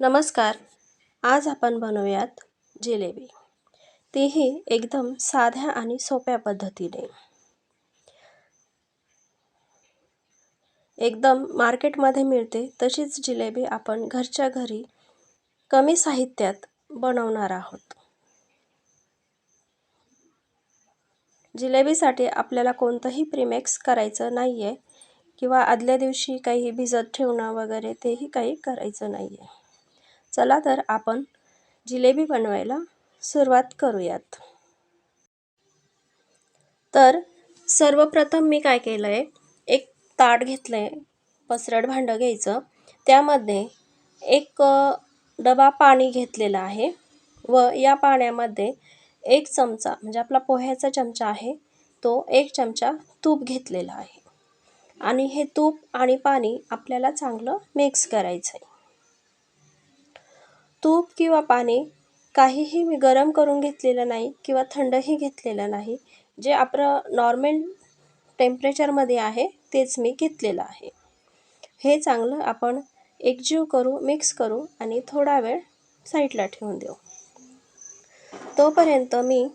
नमस्कार. आज आपण बनवूयात जिलेबी. तीही एकदम साध्या आणि सोप्या पद्धतीने. एकदम मार्केटमध्ये मिळते तशीच जिलेबी आपण घरच्या घरी कमी साहित्यात बनवणार आहोत. जिलेबीसाठी आपल्याला कोणतंही प्रीमिक्स करायचं नाही आहे किंवा आदल्या दिवशी काही भिजत ठेवणं वगैरे तेही काही करायचं नाही आहे चला तर आपण जिलेबी बनवायला सुरुवात करूयात. तर सर्वप्रथम मी काय केलं आहे एक ताट घेतलं आहे पसरट भांडं घ्यायचं. त्यामध्ये एक डबा पाणी घेतलेलं आहे व या पाण्यामध्ये एक चमचा म्हणजे आपला पोह्याचा चमचा आहे तो एक चमचा तूप घेतलेला आहे. आणि हे तूप आणि पाणी आपल्याला चांगलं मिक्स करायचं आहे तूप किंवा पाणी काहीही मी गरम करून घेतलेलं नाही किंवा थंडही घेतलेलं नाही. जे आपलं नॉर्मल टेम्परेचरमध्ये आहे तेच मी घेतलेलं आहे. हे चांगलं आपण एकजीव करू मिक्स करू आणि थोडा वेळ साईडला ठेवून देऊ. तोपर्यंत मी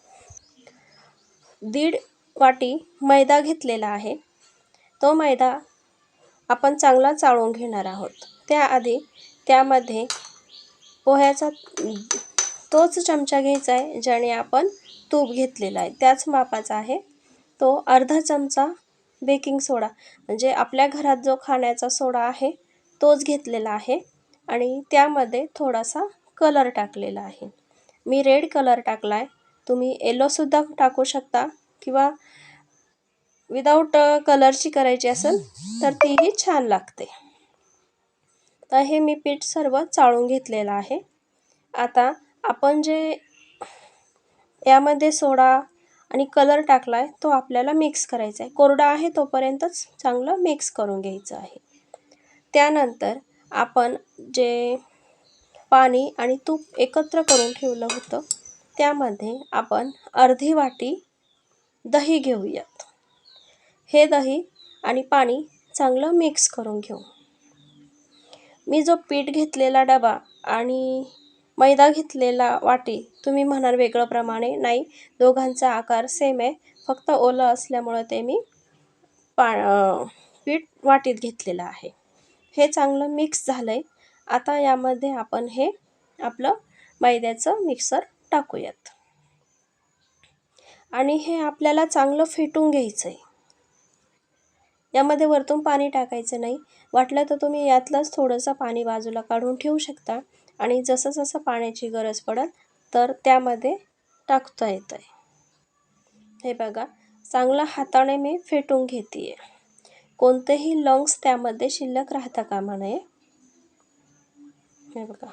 दीड वाटी मैदा घेतलेला आहे. तो मैदा आपण चांगला चाळून घेणार आहोत. त्याआधी त्यामध्ये पोह्याचा तोच चमचा घ्यायचा आहे ज्याने आपण तूप घेतलेला आहे. त्याच मापाचा आहे तो अर्धा चमचा बेकिंग सोडा. म्हणजे आपल्या घरात जो खाण्याचा सोडा आहे तोच घेतलेला आहे आणि त्यामध्ये थोडासा कलर टाकलेला आहे. मी रेड कलर टाकला आहे. तुम्ही येलोसुद्धा टाकू शकता किंवा विदाऊट कलरची करायची असेल तर तीही छान लागते. तर हे मी पीठ सर्व चाळून घेतलेलं आहे. आता आपण जे यामध्ये सोडा आणि कलर टाकला आहे तो आपल्याला मिक्स करायचा आहे. कोरडा आहे तोपर्यंतच चांगलं मिक्स करून घ्यायचं आहे. त्यानंतर आपण जे पाणी आणि तूप एकत्र करून ठेवलं होतं त्यामध्ये आपण अर्धी वाटी दही घेऊयात. हे दही आणि पाणी चांगलं मिक्स करून घेऊ. मी जो पीठ घेतलेला डबा आणि मैदा घेतलेला वाटी तुम्ही म्हणाल वेगळं प्रमाणे नाही दोघांचा आकार सेम आहे. फक्त ओलं असल्यामुळं ते मी पा पीठ वाटीत घेतलेलं आहे. हे चांगलं मिक्स झालं आहे आता यामध्ये आपण हे आपलं मैद्याचं मिक्सर टाकूयात. आणि हे आपल्याला चांगलं फेटून घ्यायचं आहे यामध्ये वरतून पाणी टाकायचं नाही. वाटलं तर तुम्ही यातलंच थोडंसं पाणी बाजूला काढून ठेवू शकता. आणि जसं जसं पाण्याची गरज पडेल तर त्यामध्ये टाकता येतं आहे हे बघा चांगलं हाताने मी फेटून घेते आहे कोणतेही लंग्स त्यामध्ये शिल्लक राहता कामा नये. हे बघा.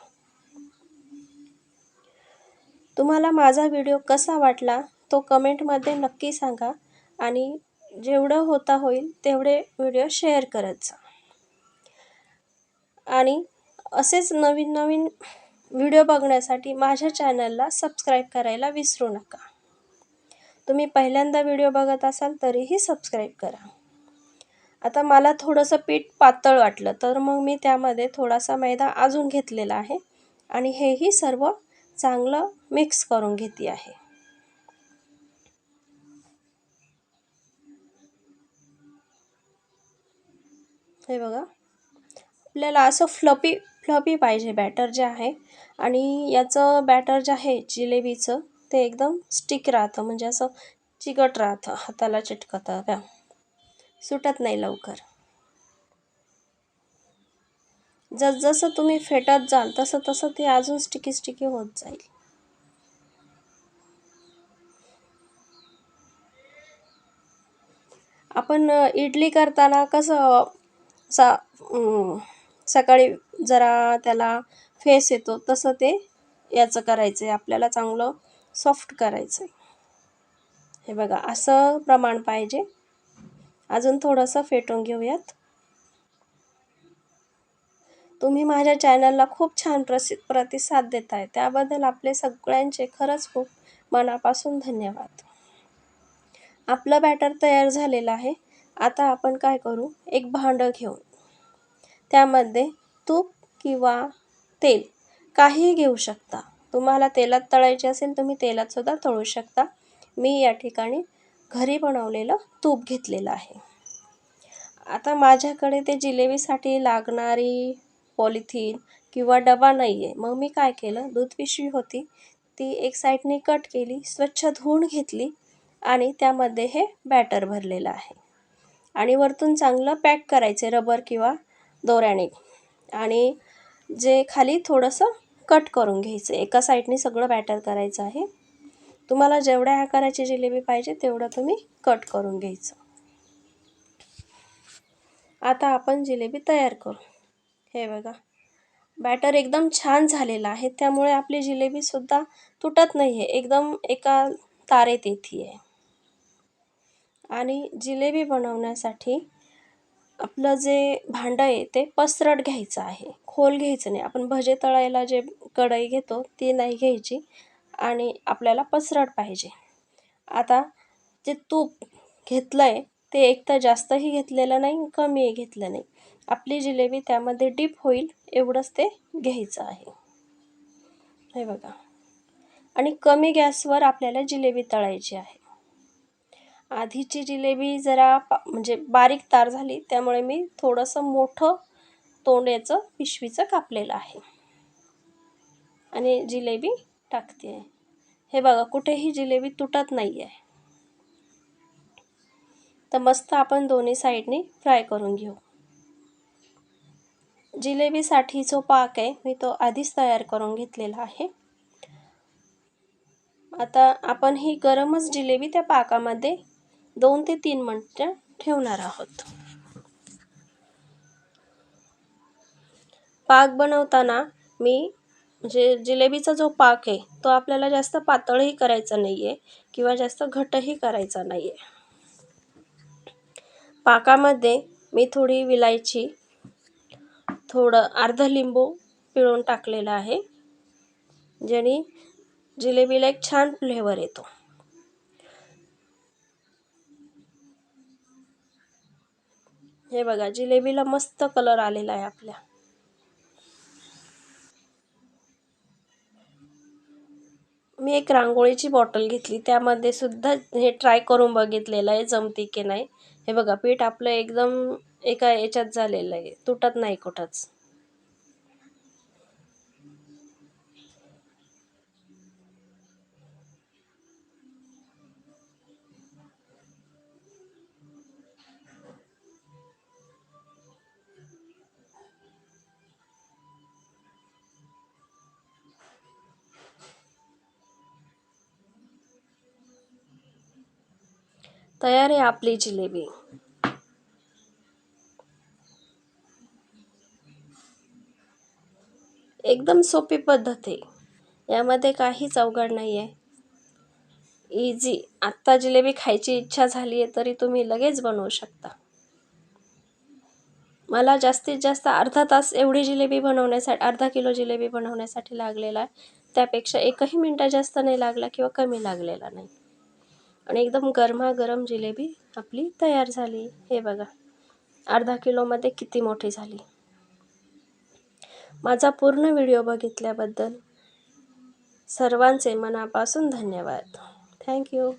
तुम्हाला माझा व्हिडिओ कसा वाटला तो कमेंटमध्ये नक्की सांगा. आणि जेवढं होता होईल तेवढे व्हिडिओ शेअर करत जा. आणि असेच नवीन नवीन व्हिडिओ बघण्यासाठी माझ्या चॅनलला सबस्क्राईब करायला विसरू नका. तुम्ही पहिल्यांदा व्हिडिओ बघत असाल तरीही सबस्क्राईब करा. आता मला थोडंसं पीठ पातळ वाटलं तर मग मी त्यामध्ये थोडासा मैदा अजून घेतलेला आहे आणि हेही सर्व चांगलं मिक्स करून घेते आहे. हे बघा. आपल्याला असं फ्लपी फ्लपी पाहिजे बॅटर जे आहे. आणि याचं बॅटर जे आहे जिलेबीचं ते एकदम स्टिक राहतं. म्हणजे असं चिकट राहतं हाताला चिटकतं. का सुटत नाही लवकर. जसजसं तुम्ही फेटत जाल तसं तसं ते अजून स्टिकी स्टिकी होत जाईल. आपण इडली करताना कसं सा सकाळी जरा त्याला फेस येतो तसं ते याचं करायचं आहे आपल्याला चांगलं सॉफ्ट करायचं आहे हे बघा असं प्रमाण पाहिजे. अजून थोडंसं फेटून घेऊयात. तुम्ही माझ्या चॅनलला खूप छान प्रसि प्रतिसाद देत आहे त्याबद्दल आपले सगळ्यांचे खरंच खूप मनापासून धन्यवाद. आपलं बॅटर तयार झालेलं आहे. आता आपण काय करू? एक भांडं घेऊन. त्यामध्ये तूप किंवा तेल काहीही घेऊ शकता. तुम्हाला तेलात तळायचे असेल तुम्ही तेलातसुद्धा तळू शकता. मी या ठिकाणी घरी बनवलेलं तूप घेतलेलं आहे. आता माझ्याकडे ते जिलेबीसाठी लागणारी पॉलिथिन किंवा डबा नाही आहे मग मी काय केलं? दूध पिशवी होती. ती एक साईडने कट केली स्वच्छ धुवून घेतली आणि त्यामध्ये हे बॅटर भरलेलं आहे. आणि वरतून चांगलं पॅक करायचे रबर किंवा दोऱ्याने. आणि जे खाली थोडंसं कट करून घ्यायचं. एका साईडने सगळं बॅटर करायचं आहे. तुम्हाला जेवढ्या आकाराची जिलेबी पाहिजे तेवढं तुम्ही कट करून घ्यायचं. आता आपण जिलेबी तयार करू. हे बघा. बॅटर एकदम छान झालेलं आहे. त्यामुळे आपली जिलेबीसुद्धा तुटत नाही आहे एकदम एका तारेत येते आहे आणि जिलेबी बनवण्यासाठी आपलं जे भांडं आहे ते पसरट घ्यायचं आहे. खोल घ्यायचं नाही. आपण भजे तळायला जे कढई घेतो ती नाही घ्यायची आणि आपल्याला पसरट पाहिजे. आता जे तूप घेतलं आहे ते एक तर जास्तही घेतलेलं नाही कमीही घेतलं नाही. आपली जिलेबी त्यामध्ये डीप होईल एवढंच ते घ्यायचं आहे. हे बघा. आणि कमी गॅसवर आपल्याला जिलेबी तळायची आहे. आधीची जिलेबी जरा पा म्हणजे बारीक तार झाली त्यामुळे मी थोडंसं मोठं तोंड याचं पिशवीचं कापलेलं आहे. आणि जिलेबी टाकते. आहे हे बघा कुठेही जिलेबी तुटत नाही आहे तर मस्त आपण दोन्ही साईडनी फ्राय करून घेऊ. जिलेबीसाठी जो पाक आहे मी तो आधीच तयार करून घेतलेला आहे. आता आपण ही गरमच जिलेबी त्या पाकामध्ये दोन ते तीन मिनटं ठेवणार आहोत. पाक बनवताना मी म्हणजे जिलेबीचा जो पाक आहे तो आपल्याला जास्त पातळही करायचा नाही आहे किंवा जास्त घटही करायचा नाही आहे पाकामध्ये मी थोडी विलायची थोडं अर्ध लिंबू पिळून टाकलेलं आहे ज्याने जिलेबीला एक छान फ्लेवर येतो. हे बघा जिलेबीला मस्त कलर आलेला आहे आपल्या. मी एक रांगोळीची बॉटल घेतली. त्यामध्ये सुद्धा हे ट्राय करून बघितलेलं आहे जमती की नाही. हे बघा पीठ आपलं एकदम एका याच्यात झालेलं आहे. तुटत नाही कुठंच. तयार आहे आपली जिलेबी. एकदम सोपी पद्धत आहे. यामध्ये काहीच अवघड नाही आहे इझी आत्ता जिलेबी खायची इच्छा झाली आहे तरी तुम्ही लगेच बनवू शकता. मला जास्तीत जास्त अर्धा तास एवढी जिलेबी बनवण्यासाठी अर्धा किलो जिलेबी बनवण्यासाठी लागलेला आहे. त्यापेक्षा एकही मिनटं जास्त नाही लागला किंवा कमी लागलेला नाही. आणि एकदम गरमागरम जिलेबी आपली तयार झाली. हे बघा अर्धा किलोमध्ये किती मोठी झाली. माझा पूर्ण व्हिडिओ बघितल्याबद्दल सर्वांचे मनापासून धन्यवाद. थँक्यू